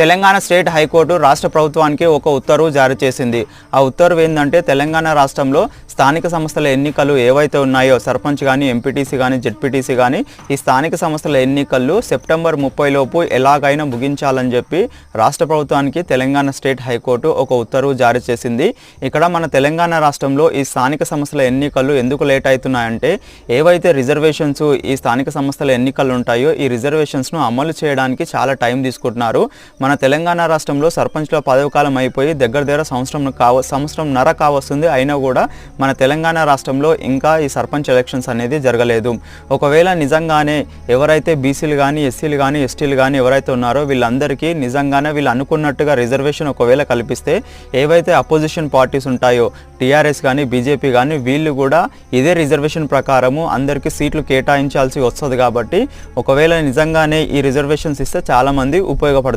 Telangana state high court రాష్ట్ర ప్రభుత్వానికి ఒక ఉత్తర్వు జారీ చేసింది. ఆ ఉత్తర్వు ఏంటంటే తెలంగాణ రాష్ట్రంలో స్థానిక సంస్థల ఎన్నికలు ఏవైతే ఉన్నాయో సర్పంచ్ కానీ ఎంపీటీసీ కానీ జెడ్పీటీసీ కానీ ఈ స్థానిక సంస్థల ఎన్నికలు సెప్టెంబర్ ముప్పై లోపు ఎలాగైనా ముగించాలని చెప్పి రాష్ట్ర ప్రభుత్వానికి తెలంగాణ స్టేట్ హైకోర్టు ఒక ఉత్తర్వు జారీ చేసింది. ఇక్కడ మన తెలంగాణ రాష్ట్రంలో ఈ స్థానిక సంస్థల ఎన్నికలు ఎందుకు లేట్ అవుతున్నాయంటే ఏవైతే రిజర్వేషన్స్ ఈ స్థానిక సంస్థల ఎన్నికలు ఉంటాయో ఈ రిజర్వేషన్స్ను అమలు చేయడానికి చాలా టైం తీసుకుంటున్నారు. మన తెలంగాణ రాష్ట్రంలో సర్పంచ్ల పదవి కాలం అయిపోయి దగ్గర దగ్గర సంవత్సరం కావ సంవత్సరం నర కావస్తుంది. అయినా కూడా మన తెలంగాణ రాష్ట్రంలో ఇంకా ఈ సర్పంచ్ ఎలక్షన్స్ అనేది జరగలేదు. ఒకవేళ నిజంగానే ఎవరైతే బీసీలు కానీ ఎస్సీలు కానీ ఎస్టీలు కానీ ఎవరైతే ఉన్నారో వీళ్ళందరికీ నిజంగానే వీళ్ళు అనుకున్నట్టుగా రిజర్వేషన్ ఒకవేళ కల్పిస్తే ఏవైతే అపోజిషన్ పార్టీస్ ఉంటాయో టీఆర్ఎస్ కానీ బీజేపీ కానీ వీళ్ళు కూడా ఇదే రిజర్వేషన్ ప్రకారము అందరికీ సీట్లు కేటాయించాల్సి వస్తుంది కాబట్టి ఒకవేళ నిజంగానే ఈ రిజర్వేషన్స్ ఇస్తే చాలామంది ఉపయోగపడుతుంది